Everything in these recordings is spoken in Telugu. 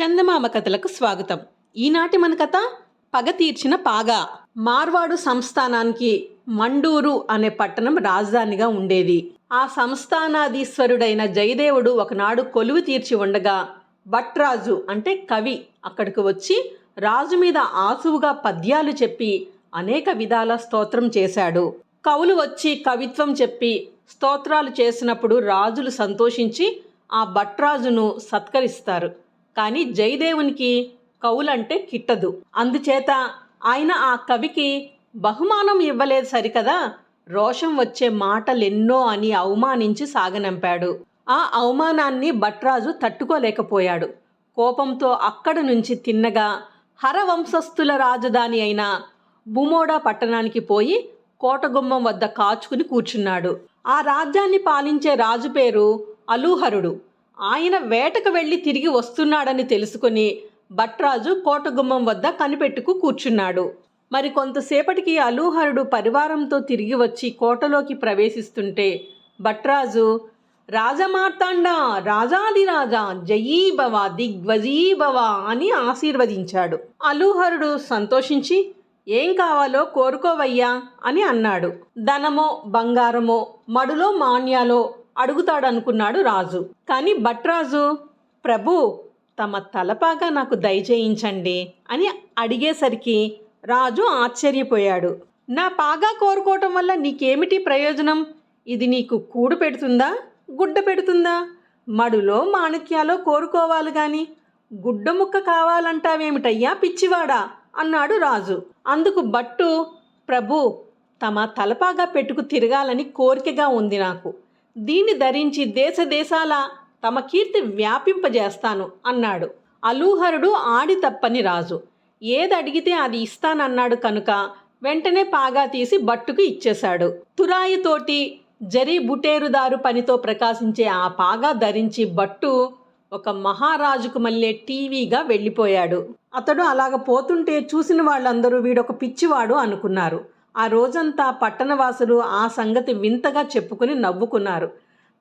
చందమామ కథలకు స్వాగతం. ఈనాటి మన కథ పగ తీర్చిన పాగా. మార్వాడు సంస్థానానికి మండూరు అనే పట్టణం రాజధానిగా ఉండేది. ఆ సంస్థానాధీశ్వరుడైన జయదేవుడు ఒకనాడు కొలువు తీర్చి ఉండగా భట్రాజు అంటే కవి అక్కడికి వచ్చి రాజు మీద ఆసువుగా పద్యాలు చెప్పి అనేక విధాల స్తోత్రం చేశాడు. కవులు వచ్చి కవిత్వం చెప్పి స్తోత్రాలు చేసినప్పుడు రాజులు సంతోషించి ఆ భట్రాజును సత్కరిస్తారు. కానీ జయదేవునికి కవులంటే కిట్టదు. అందుచేత ఆయన ఆ కవికి బహుమానం ఇవ్వలేదు సరికదా? రోషం వచ్చే మాటలెన్నో అని అవమానించి సాగనంపాడు. ఆ అవమానాన్ని భట్రాజు తట్టుకోలేకపోయాడు. కోపంతో అక్కడ నుంచి తిన్నగా హరవంశస్థుల రాజధాని అయిన బుమోడా పట్టణానికి పోయి కోటగుమ్మం వద్ద కాచుకుని కూర్చున్నాడు. ఆ రాజ్యాన్ని పాలించే రాజు పేరు అలూహరుడు. ఆయన వేటకు వెళ్ళి తిరిగి వస్తున్నాడని తెలుసుకుని భట్రాజు కోటగుమ్మం వద్ద కనిపెట్టుకు కూర్చున్నాడు. మరి కొంతసేపటికి అలూహరుడు పరివారంతో తిరిగి వచ్చి కోటలోకి ప్రవేశిస్తుంటే భట్రాజు రాజమార్తాండ రాజాదిరాజా జయీభవ దిగ్వజీభవ అని ఆశీర్వదించాడు. అలూహరుడు సంతోషించి ఏం కావాలో కోరుకోవయ్యా అని అన్నాడు. ధనమో బంగారమో మడులో మాన్యాలో అడుగుతాడనుకున్నాడు రాజు. కానీ భట్రాజు ప్రభు తమ తలపాగా నాకు దయచేయించండి అని అడిగేసరికి రాజు ఆశ్చర్యపోయాడు. నా పాగా కోరుకోవటం వల్ల నీకేమిటి ప్రయోజనం? ఇది నీకు కూడు పెడుతుందా? గుడ్డ పెడుతుందా? మడులో మాణిక్యాలో కోరుకోవాలి గాని గుడ్డ ముక్క కావాలంటావేమిటయ్యా పిచ్చివాడా? అన్నాడు రాజు. అందుకు భట్టు ప్రభు తమ తలపాగా పెట్టుకు తిరగాలని కోరికగా ఉంది నాకు. దీన్ని ధరించి దేశ దేశాల తమ కీర్తి వ్యాపింపజేస్తాను అన్నాడు. అలూహరుడు ఆడి తప్పని రాజు. ఏది అడిగితే అది ఇస్తానన్నాడు కనుక వెంటనే పాగా తీసి భట్టుకు ఇచ్చేశాడు. తురాయితోటి జరీ బుటేరుదారు పనితో ప్రకాశించే ఆ పాగా ధరించి భట్టు ఒక మహారాజుకు మళ్ళీ టీవీగా వెళ్ళిపోయాడు. అతడు అలాగ పోతుంటే చూసిన వాళ్ళందరూ వీడొక పిచ్చివాడు అనుకున్నారు. ఆ రోజంతా పట్టణవాసులు ఆ సంగతి వింతగా చెప్పుకుని నవ్వుకున్నారు.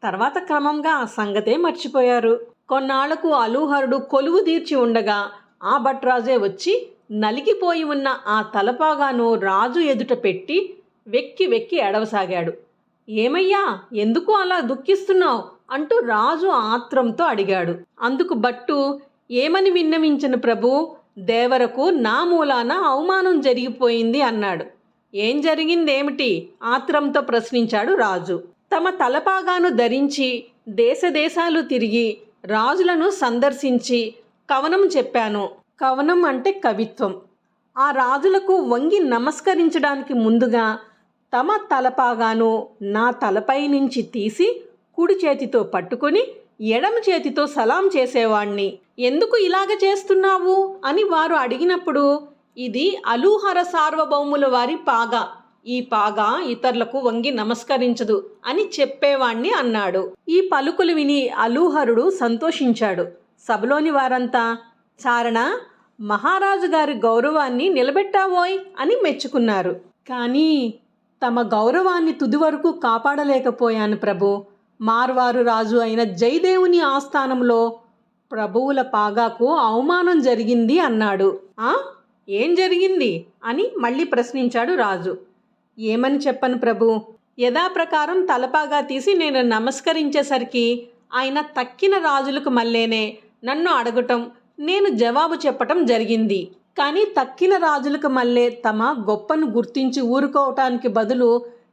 తర్వాత క్రమంగా ఆ సంగతే మర్చిపోయారు. కొన్నాళ్ళకు అలూహరుడు కొలువు తీర్చి ఉండగా ఆ భట్రాజే వచ్చి నలిగిపోయి ఉన్న ఆ తలపాగాను రాజు ఎదుట పెట్టి వెక్కి వెక్కి ఎడవసాగాడు ఏమయ్యా ఎందుకు అలా దుఃఖిస్తున్నావు? అంటూ రాజు ఆత్రంతో అడిగాడు. అందుకు భట్టు ఏమని విన్నవించిన ప్రభు? దేవరకు నా మూలాన అవమానం జరిగిపోయింది అన్నాడు. ఏం జరిగిందేమిటి? ఆత్రంతో ప్రశ్నించాడు రాజు. తమ తలపాగాను ధరించి దేశదేశాలు తిరిగి రాజులను సందర్శించి కవనం చెప్పాను. కవనం అంటే కవిత్వం. ఆ రాజులకు వంగి నమస్కరించడానికి ముందుగా తమ తలపాగాను నా తలపై నుంచి తీసి కుడి చేతితో పట్టుకొని ఎడమ చేతితో సలాం చేసేవాణ్ణి. ఎందుకు ఇలాగ చేస్తున్నావు? అని వారు అడిగినప్పుడు ఇది అలూహర సార్వభౌముల వారి పాగా. ఈ పాగా ఇతరులకు వంగి నమస్కరించదు అని చెప్పేవాణ్ణి అన్నాడు. ఈ పలుకులు విని అలూహరుడు సంతోషించాడు. సభలోని వారంతా చారణ మహారాజు గారి గౌరవాన్ని నిలబెట్టావోయ్ అని మెచ్చుకున్నారు. కానీ తమ గౌరవాన్ని తుది వరకు కాపాడలేకపోయాను ప్రభు. మార్వారు రాజు అయిన జయదేవుని ఆస్థానంలో ప్రభువుల పాగాకు అవమానం జరిగింది అన్నాడు. ఆ? ఏం జరిగింది అని మళ్ళీ ప్రశ్నించాడు రాజు. ఏమని చెప్పను ప్రభు? యథాప్రకారం తలపాగా తీసి నేను నమస్కరించేసరికి ఆయన తక్కిన రాజులకు మళ్ళేనే నన్ను అడగటం నేను జవాబు చెప్పటం జరిగింది. కానీ తక్కిన రాజులకు మళ్ళే తమ గొప్పను గుర్తించి ఊరుకోవటానికి బదులు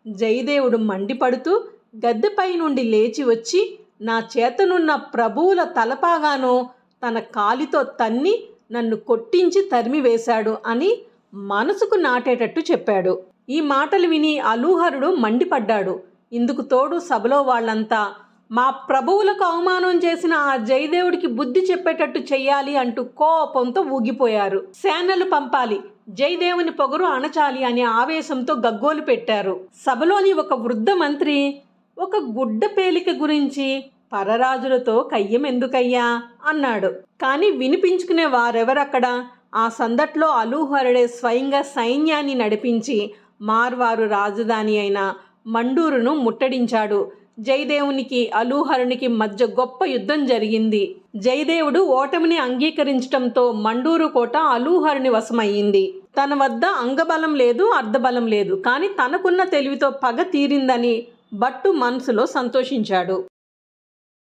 జయదేవుడు మండిపడుతూ గద్దెపై నుండి లేచి వచ్చి నా చేతనున్న ప్రభువుల తలపాగాను తన కాలితో తన్ని నన్ను కొట్టించి తరిమి వేశాడు అని మనసుకు నాటేటట్టు చెప్పాడు. ఈ మాటలు విని అలూహరుడు మండిపడ్డాడు. ఇందుకు తోడు సభలో వాళ్ళంతా మా ప్రభువులకు అవమానం చేసిన ఆ జయదేవుడికి బుద్ధి చెప్పేటట్టు చెయ్యాలి అంటూ కోపంతో ఊగిపోయారు. సేనలు పంపాలి జయదేవుని పొగరు అణచాలి అనే ఆవేశంతో గగ్గోలు పెట్టారు. సభలోని ఒక వృద్ధ మంత్రి ఒక గుడ్డ పేలిక గురించి పరరాజులతో కయ్యం ఎందుకయ్యా అన్నాడు. కానీ వినిపించుకునే వారెవరక్కడ? ఆ సందట్లో అలూహరుడే స్వయంగా సైన్యాన్ని నడిపించి మార్వారు రాజధాని అయిన మండూరును ముట్టడించాడు. జయదేవునికి అలూహరునికి మధ్య గొప్ప యుద్ధం జరిగింది. జయదేవుడు ఓటమిని అంగీకరించటంతో మండూరు కోట అలూహరుని వశమయ్యింది. తన వద్ద అంగబలం లేదు అర్ధబలం లేదు. కానీ తనకున్న తెలివితో పగ తీరిందని భట్టు మనసులో సంతోషించాడు.